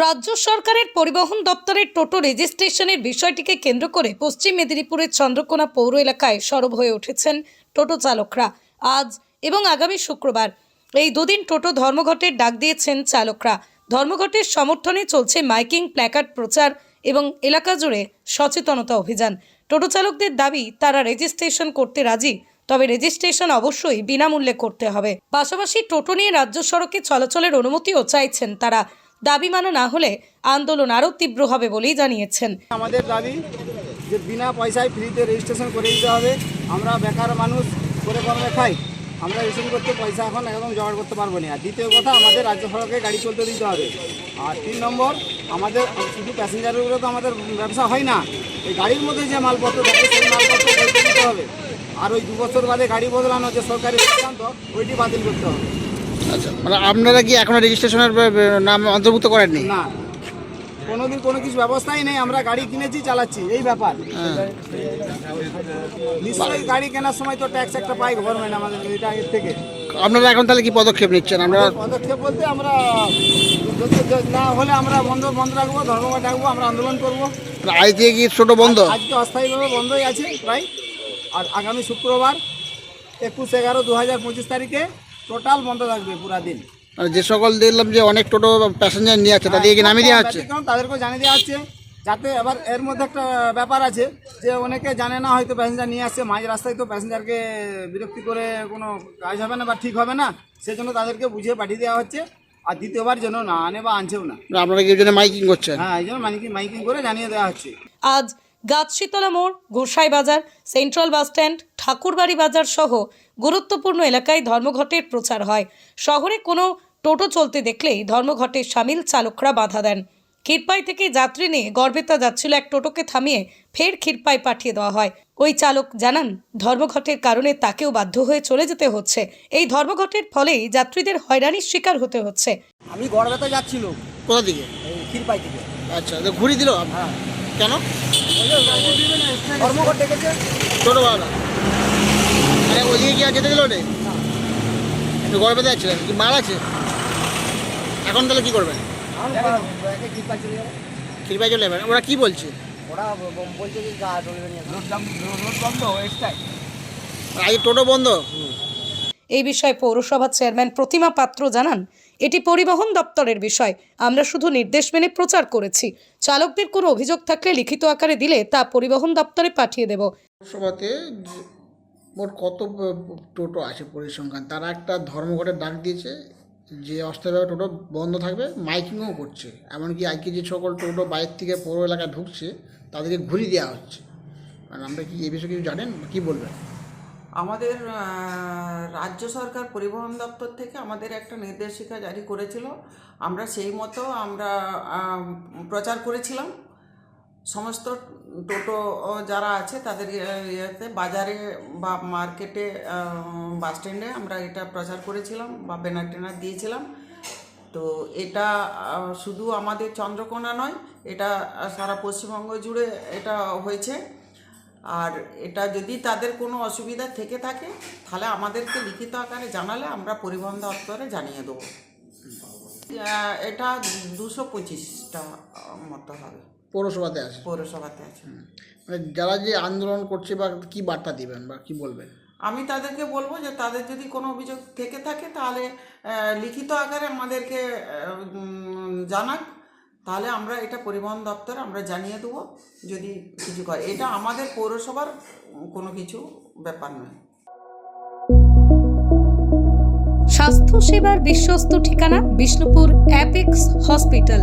রাজ্য সরকারের পরিবহন দপ্তরের টোটো রেজিস্ট্রেশনের বিষয়টিকে কেন্দ্র করে পশ্চিম মেদিনীপুরের চন্দ্রকোনা পৌর এলাকায় সরব হয়ে উঠেছেন টোটো চালকরা আজ এবং আগামী শুক্রবার। এই দুদিন টোটো ধর্মঘটের ডাক দিয়েছেন চালকরা। ধর্মঘটের সমর্থনে চলছে মাইকিং, প্ল্যাকার্ড প্রচার এবং এলাকা জুড়ে সচেতনতা অভিযান। টোটো চালকদের দাবি, তারা রেজিস্ট্রেশন করতে রাজি, তবে রেজিস্ট্রেশন অবশ্যই বিনামূল্যে করতে হবে। পাশাপাশি টোটো নিয়ে রাজ্য সড়কে চলাচলের অনুমতিও চাইছেন তারা। দাবি মানা না হলে আন্দোলন আরও তীব্র হবে বলেই জানিয়েছেন। আমাদের দাবি যে বিনা পয়সায় ফ্রিতে রেজিস্ট্রেশন করে দিতে হবে। আমরা বেকার মানুষ, করে কর্মে খাই আমরা রেজিস্ট্রেশন করতে পয়সা এখন একদম জোগাড় করতে পারব না। আর দ্বিতীয় কথা, আমাদের রাজ্য সড়কে গাড়ি চলতে দিতে হবে। আর তিন নম্বর, আমাদের শুধু প্যাসেঞ্জারের উপরে তো আমাদের ব্যবসা হয় না। এই গাড়ির মধ্যে যে মালপত্র থাকে, সেই মালপত্র দিতে হবে। আর ওই দু বছর বাদে গাড়ি বদলানো যে সরকারি সিদ্ধান্ত, ওইটি বাতিল করতে হবে। আচ্ছা। মানে আপনারা কি এখনও রেজিস্ট্রেশনের নাম অন্তর্ভুক্ত করেননি? না। কোনোদিন কোনো কিছু ব্যবস্থাই নেই আমরা গাড়ি কিনেছি চালাচ্ছি এই ব্যাপার। নিশ্চয়ই গাড়ি কেনার সময় তো ট্যাক্স একটা পাই গভর্নমেন্ট আমাদের এটা আগের থেকে। আপনারা এখন তাহলে কি পদক্ষেপ নিচ্ছেন? আপনারা পদক্ষেপ বলতে আমরা না হলে আমরা বন্ধ বন্ধ রাখব ধর্মঘট ডাকবো আমরা আন্দোলন করব। আজ থেকে কি ছোটো বন্ধ? আজকে অস্থায়ীভাবে বন্ধই আছে প্রায়। আর আগামী শুক্রবার একুশ এগারো দু হাজার পঁচিশ তারিখে টোটাল বন্ধ থাকবে পুরা দিন। মানে যে সকল দেখলাম যে অনেক টোটো প্যাসেঞ্জার নিয়ে আছে তাদেরকে কি নামিয়ে দেওয়া হচ্ছে? ব্যতিক্রম তাদেরকেও জানিয়ে দেওয়া হচ্ছে। যাতে এবার এর মধ্যে একটা ব্যাপার আছে যে অনেকে জানে না হয়তো প্যাসেঞ্জার নিয়ে আসছে মাঝ রাস্তায় তো প্যাসেঞ্জারকে বিরক্তি করে কোনো কাজ হবে না বা ঠিক হবে না সেজন্য তাদেরকে বুঝিয়ে পাঠিয়ে দেওয়া হচ্ছে। আর দ্বিতীয়বার যেন না আনে বা আনছেও না। আপনারা কি এই জন্য মাইকিং করছেন? হ্যাঁ এই জন্য মাইকিং মাইকিং করে জানিয়ে দেওয়া হচ্ছে। আজ গাছশীতলা মোড় গোসাই বাজার সেন্ট্রাল বাস স্ট্যান্ড ঠাকুরবাড়ি বাজার সহ গুরুত্বপূর্ণ এলাকায় ধর্মঘটের প্রচার হয়। শহরে কোনো টোটো চলতে দেখলেই ধর্মঘটে সামিল চালকরা বাধা দেন। ক্ষীরপাই থেকে যাত্রী নিয়ে গর্বেতা যাচ্ছিল এক টোটোকে থামিয়ে ফের ক্ষীরপাই পাঠিয়ে দেওয়া হয়। ওই চালক জানান ধর্মঘটের কারণে তাকেও বাধ্য হয়ে চলে যেতে হচ্ছে। এই ধর্মঘটের ফলেই যাত্রীদের হয়রানির শিকার হতে হচ্ছে। আমি গড়বেতে যাচ্ছিল কোথা দিকে ক্ষীরপাই থেকে। আচ্ছা ঘুরি দিল? হ্যাঁ। কেন? ধর্মঘট ডেকেছে। আরে ওইদিকে কি আর যেতে দিল রে গড়বেতে যাচ্ছিলেন। কি মাল আছে? এখন তাহলে কি করবেন? ক্ষীরপাই চলে চলে যাবেন। ওরা কি বলছে? ওরা বলছে যে গা চলবে না। বন্ধ এক্সট্রাই টোটো বন্ধ? এই বিষয়ে পৌরসভার চেয়ারম্যান প্রতিমা পাত্র জানান, এটি পরিবহন দপ্তরের বিষয়। আমরা শুধু নির্দেশ মেনে প্রচার করেছি। চালকদের কোনো অভিযোগ থাকলে লিখিত আকারে দিলে তা পরিবহন দপ্তরে পাঠিয়ে দেব। পৌরসভাতে মোট কত টোটো আছে পরিসংখ্যান? তারা একটা ধর্মঘটের ডাক দিয়েছে যে অস্থায়ীভাবে টোটো বন্ধ থাকবে, মাইকিংও করছে। এমনকি আজকে যে সকল টোটো বাইরের থেকে পৌর এলাকায় ঢুকছে, তাদেরকে ঘুরিয়ে দেওয়া হচ্ছে। আর আমরা কি এই বিষয়ে কিছু জানেন? কি বলবেন? আমাদের রাজ্য সরকার পরিবহন দপ্তর থেকে আমাদের একটা নির্দেশিকা জারি করেছিল। আমরা সেই মতো আমরা প্রচার করেছিলাম। সমস্ত টোটো যারা আছে তাদের ইয়ে- ইয়েতে বাজারে বা মার্কেটে বাস স্ট্যান্ডে আমরা এটা প্রচার করেছিলাম বা ব্যানার ট্যানার দিয়েছিলাম। তো এটা শুধু আমাদের চন্দ্রকোনা নয়, এটা সারা পশ্চিমবঙ্গ জুড়ে এটা হয়েছে। আর এটা যদি তাদের কোনো অসুবিধা থেকে থাকে তাহলে আমাদেরকে লিখিত আকারে জানালে আমরা পরিবহন দপ্তরে জানিয়ে দেবো। এটা দুশো পঁচিশটা মতো হবে। পৌরসভাতে আছে? পৌরসভাতে আছে। মানে যারা যে আন্দোলন করছে বা কি বার্তা দিবেন বা কি বলবেন? আমি তাদেরকে বলব যে তাদের যদি কোনো অভিযোগ থেকে থাকে তাহলে লিখিত আকারে আমাদেরকে জানাক। তাহলে আমরা এটা পরিবহন দপ্তর আমরা জানিয়ে দেবো যদি কিছু করে। এটা আমাদের পৌরসভার কোনো কিছু ব্যাপার নয়। স্বাস্থ্য সেবার বিশ্বস্ত ঠিকানা বিষ্ণুপুর অ্যাপেক্স হসপিটাল।